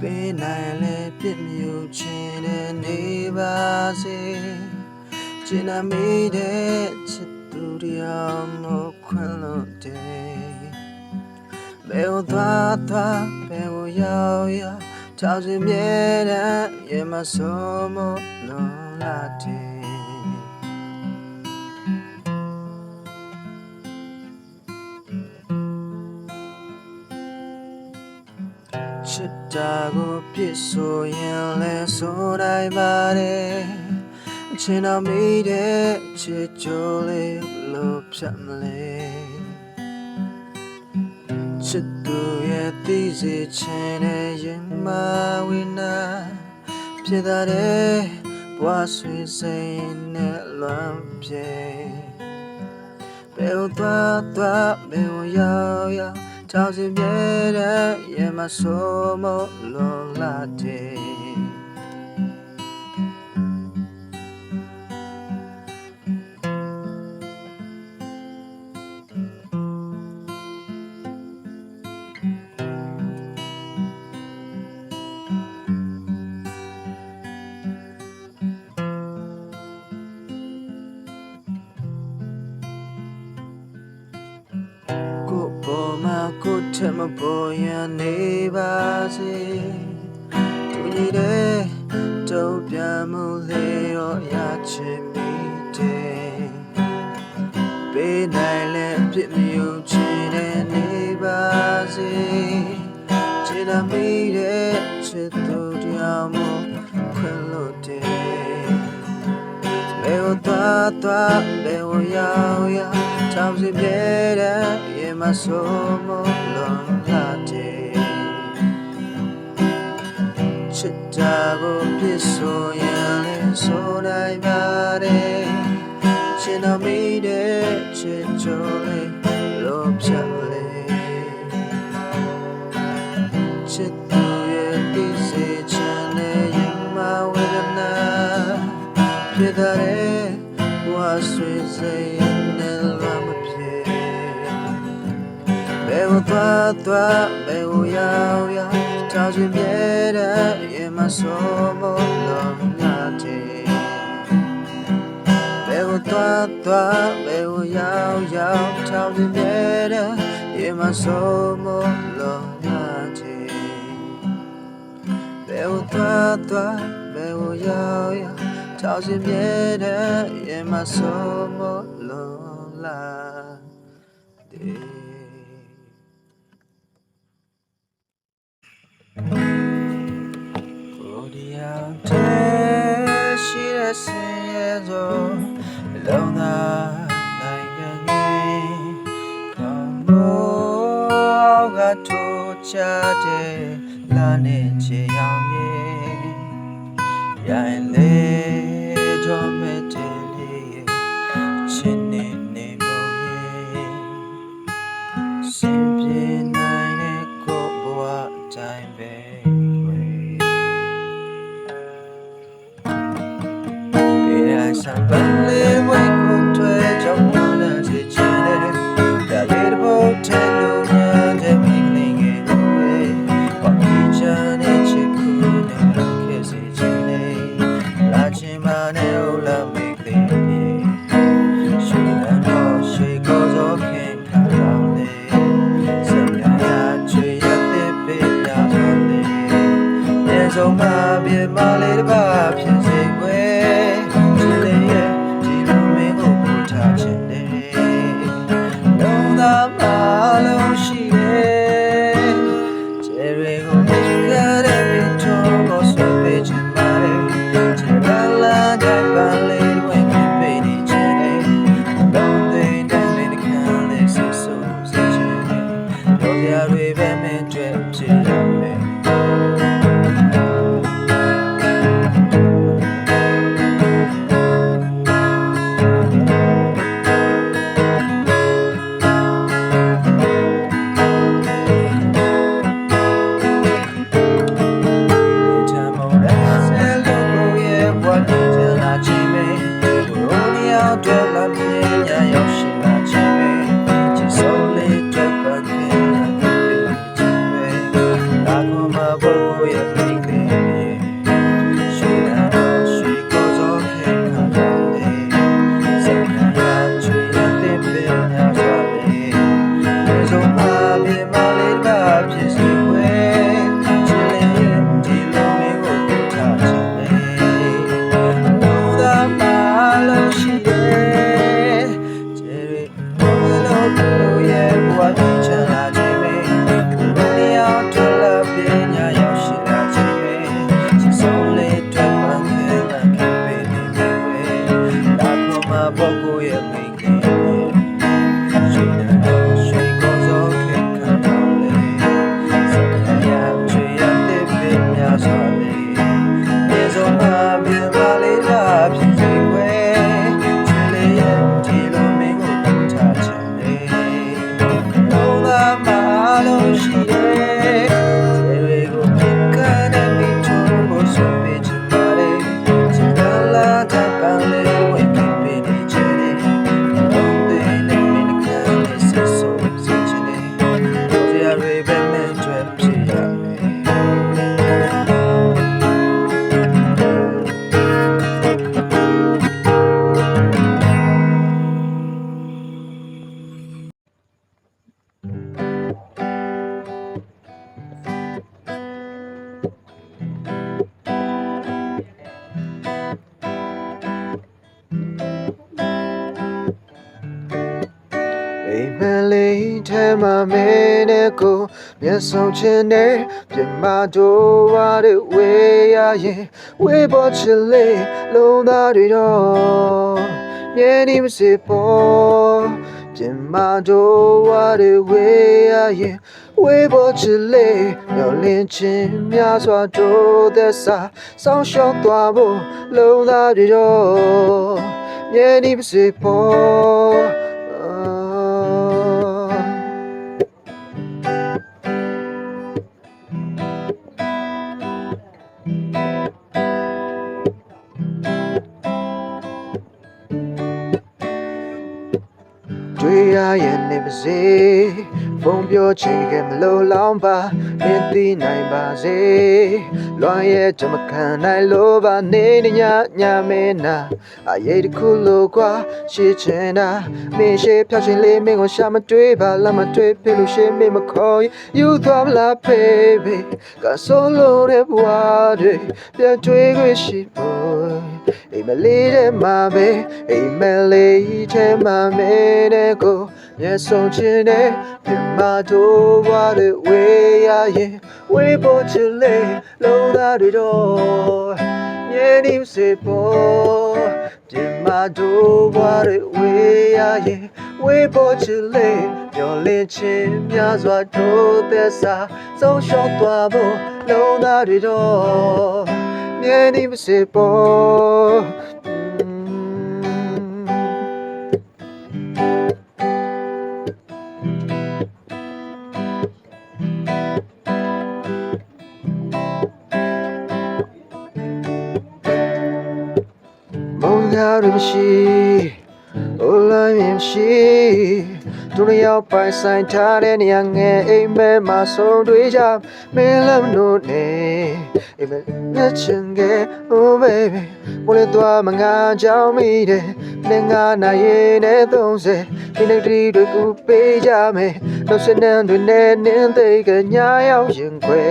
ပေးနိုင်လေပြစ်မြူချင်တဲ့နေပါစေကျင်နာမိတဲ့ချစ်သူတရားမခွင့်လို့တယ်ဘယ်ကိုသွားသွားဘယ်ကိုရောက်ရောက်ကြောက်စင်မြဲတမ်းရေမဆုံးမလုံးလာတ တာကိုပြစ်ဆိုရင်လဲဆိုနိုင်ပါတယ်အချင်းတော်မိတဲ့ချစ်ကြိုးလေးဘယ်လို့ဖြတ်မလဲချစ်သူရဲ့သိစေချင်တဲ့ရင်မဝိနာဖြစ်တာတဲ့ဘဝဆွေစိန်နဲ့လွန်ပြေဘယ်ကိုသွားသွားဘယ်ကိုရောက်ရောက် ကြောက်စင်မြဲတဲ့ရင်မဆိုးမလုံးလာတဲ့ ကိုထက်မပေါ်ရန်နေပါစေသူညီတဲ့တော့ပြန်မလေးရောရချင်မိတယ်ပေးနိုင်လဲပြစ်မြူချင်တဲ့နေပါစေချင်တာမိတဲ့ချစ်သူတရားမခွင့်လို့တယ်ဘယ်ကိုသွားသွားဘယ်ကိုရောက်ရောက်ချောင်းစီပြဲတဲ့ရေ မဆိုးမလုံးလာတဲ့ချစ်တာကိုပြစ်ဆိုရင်လည်းဆိုနိုင်ပါတယ်ချင်တော်မိတဲ့ချစ်ကြိုးလေးလို့ သွားသွားဘယ်ကိုရောက်ရောက်တောင်းချင်ပြတဲ့ရင်မဆိုးမလုံးလာတဲ့ဘယ်ကိုသွားသွားဘယ်ကိုရောက်ရောက်တောင်းချင်ပြတဲ့ရင်မဆိုးမလုံးလာတဲ့ဘယ်ကိုသွားသွားဘယ်ကိုရောက်ရောက်ထောက်စင်မြဲတဲ့ရင်မဆုံးမလုံးလာတဲ့ ကိုဒီအောင်တဲ့ရှိတဲ့ဆင်းရဲသောလုံးသားနိုင်ငံကြီးကောင်းမိုးကထိုးချတဲ့လာနေချေရောင်ရဲ့ရိုင်လေ ပြေမ မျက်စုံချင်းနဲ့ပြမတို့ဝါတွေဝေးရရင်ဝေးပေါ်ချစ်လေးလုံးသားတွေတော့မြဲနေမစေပေါ်ပြမတို့ဝါတွေဝေးရရင်ဝေးပေါ်ချစ်လေးမျောလင်းချင်းများစွာတို့သက်စာဆောင်းရှောက်သွားဖို့လုံးသားတွေတော့မြဲနေမစေပေါ် ရရဲ့နေပါစေဖုန်းပြောချင်ကမလို့လောင်းပါမင်းသိနိုင်ပါစေလွန်ရဲ့ကြမခံနိုင်လို့ပါနေနေညညမင်းနာအရေးတစ်ခုလို့ကွာရှိချင်တာမင်းရှိဖြောက်ချင်လေးမင်းကိုရှာမတွေ့ပါလားမတွေ့ဖြစ်လို့ရှိမင်းမခေါ်ရင်ယူသွားမလား baby ကဆိုလို့တဲ့ဘဝတွေပြန်တွေ့ခွင့်ရှိဖို့ အိမ်မလေးတဲ့မှာပဲအိမ်မလေးတဲ့မှာမဲတဲ့ကိုမျက်စုံချင်းနဲ့ပြမတို့ဘဝတွေဝေးရရင်ဝေးဖို့ချစ်လေလုံးသားတွေတော့မြဲနေစေပေါ်ပြမတို့ဘဝတွေဝေးရရင်ဝေးဖို့ချစ်လေမျောလင်းချင်းများစွာတို့သက်စာဆုံးရှုံးသွားဖို့လုံးသားတွေတော့ မြဲနေစေပေါ်อืมမုံညာရမရှိအို လာမရှိသူတို့ရောက်ပိုင်ဆိုင်ထားတဲ့နေရာငယ်အိမ်မဲမှာဆုံးတွေ့ကြမင်းလမ်းတို့နေအိမ်မဲလက်ချင်ကဲ oh baby ဘလို့တော့မငါကြောင်းမိတယ်နေငါနိုင်ရင်နဲ့30မိနစ်တီတွေကူပေးကြမယ်တော့စနေတွေနဲ့နင်းသိကညာရောက်ရင်ခွဲ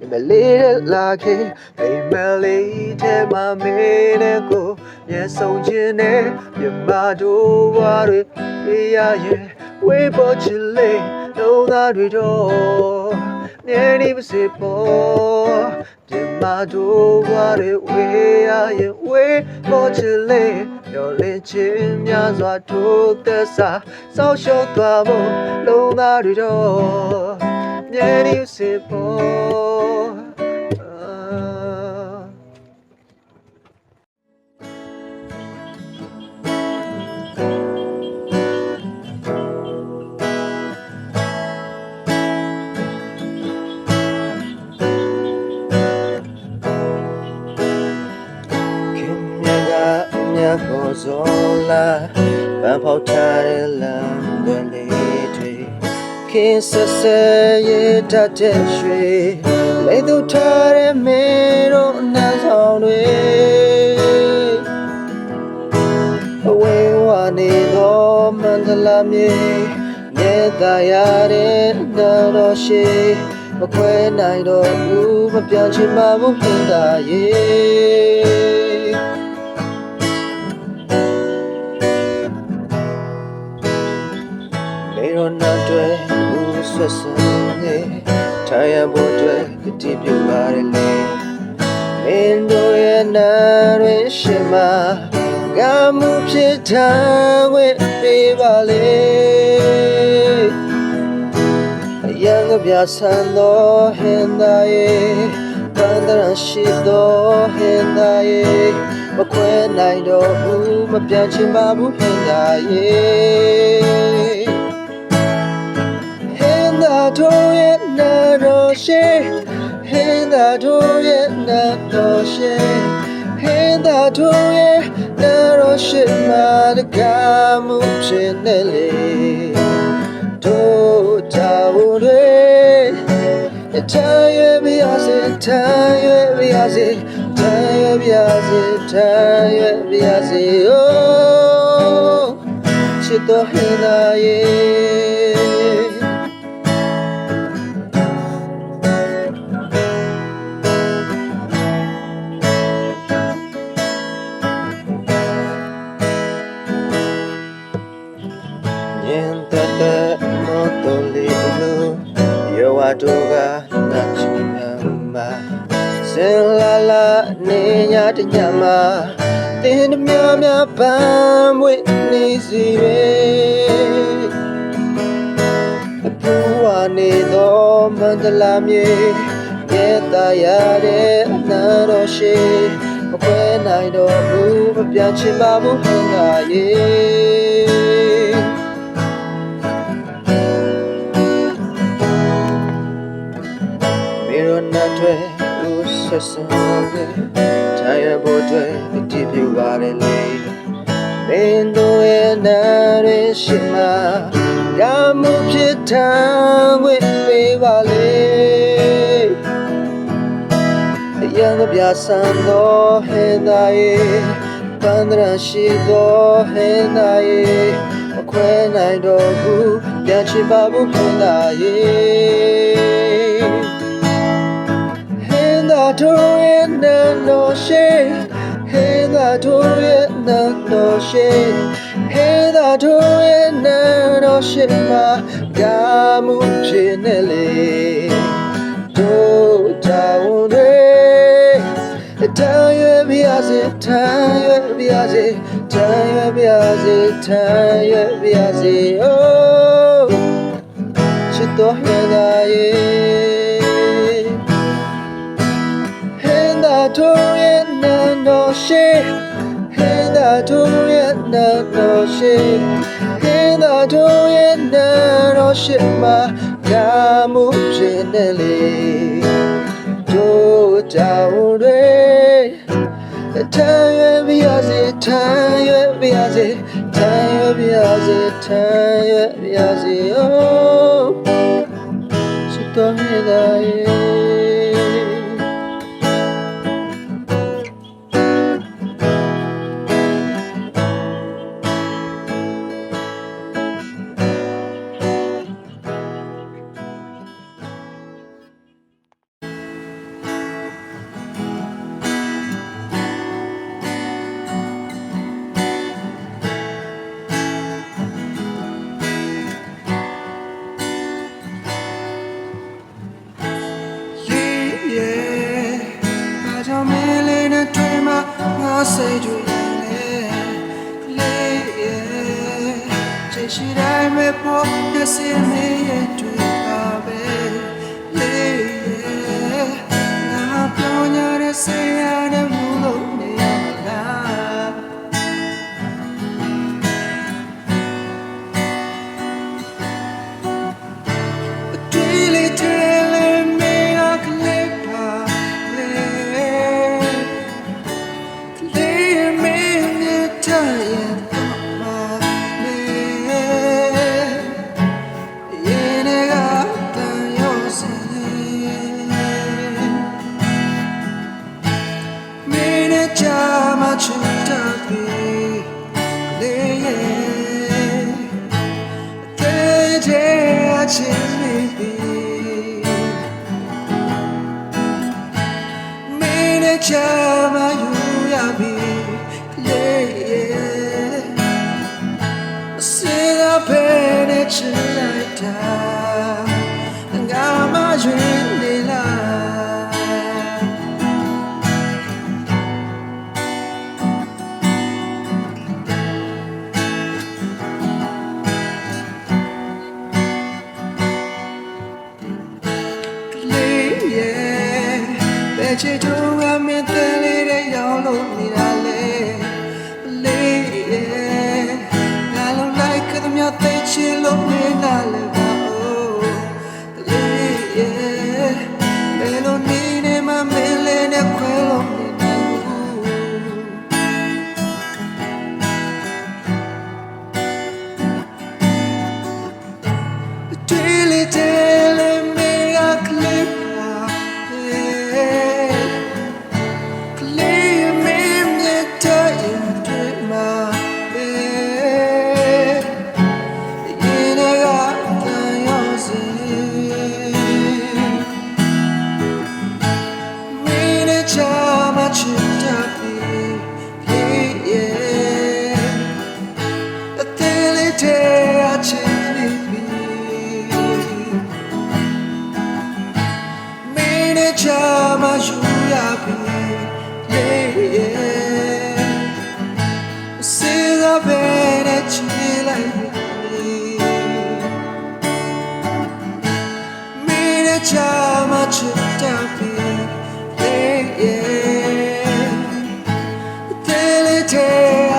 အိမ်မဲလေးတဲ့လာခင်အိမ်မဲလေးတဲ့မမေးတဲ့ကိုမျက်စုံချင်းနဲ့မြမတို့ဝါတွေပြရရင် ဝေးပေါ်ချစ်လေးလုံးသားတွေတော့မြဲနေပါစေပေါ်ပြမတို့ဝါတွေဝေးရရင်ဝေးပေါ်ချစ်လေးမျောလင်းချင်းများစွာတို့သက်စာစောက်ရှုံးသွားဖို့လုံးသားတွေတော့မြဲနေပါစေပေါ် ခင်ဆက်ဆက်ရတတ်တဲ့ရွှေလေသူထားတဲ့မင်းတို့အနှံဆောင်တွေအဝေးဝနေသောမန္တလာမြေမြေသားရတဲ့တော်ရှိမခွဲနိုင်တော့ဘူးမပြောင်းချင်မှဘူးဟင်သာရေမေရောနာတွေ ဘူးဆွဆန်းနေထားရဖို့အတွက်တည်ပြုပါရလေမင်းတို့ရဲ့နာတွေရှင်မကမှုဖြစ်ထားဝဲပေးပါလေအယံကပြဆန်းသောဟင်သာယေပန္ဒရရှိသောဟင်သာယေမခွဲနိုင်တော့ဘူးမပြောင်းချင်ပါဘူးဟင်သာယေ In the door na do she In the door na do she In the door na do she ma de ga mu chin ne le do ta wo de ta yue bi ya se ta yue bi ya se ta yue bi ya se ta yue bi ya se oh ချစ်တော်ဟ တို့ကနာချင်မှာစင်လာလာနေညတညမှာတင်းနှမြမြပန်းမွေနေစီပဲအပူဝနေသောမန္တလာမြေမြေတာရတဲ့အနာတော်ရှိမခွဲနိုင်တော့ဘူးမပြန်ချင်ပါဘူးဟင်္ဂါရေ တွေဦးဆက်စံပဲတရားပေါ်တွေဒီပြပါလေလေမင်းတို့ရဲ့နာရရှိမှာရမှုဖြစ်ထံဝိပေးပါလေအယံကပြဆန်သောဟေဒါယေပန္ဒရာရှိသောဟေဒါယေမခွဲနိုင်တော့ဘူးပြန်ချင်ပါဘူးဟေဒါယေ In the door in the no shade In the door in the no shade In the door in the no shade ma gamu chinele Do down re Tanya biaze tanya biaze tanya biaze tanya biaze oh Chito heda ye In the Torian no shade In the Torian no shade In the Torian no shade ma gamu chinele Do down re Time biaze time biaze time biaze time biaze oh Chito heda ye Yeah, စိတ်တွေလဲလေး yeah ချစ်ရှိတိုင်းပဲပေါ်ရစင်းမရဲ့တွေ့ပါပဲလေး yeah ငါပြောညာတဲ့ဆရာ င်အဖေနဲ့ချစ်လိုက်တာငါမရွေး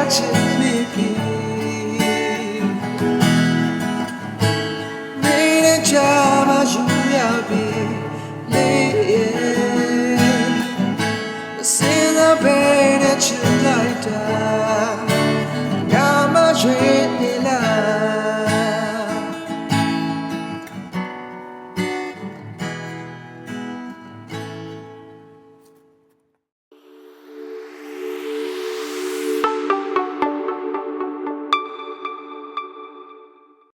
touches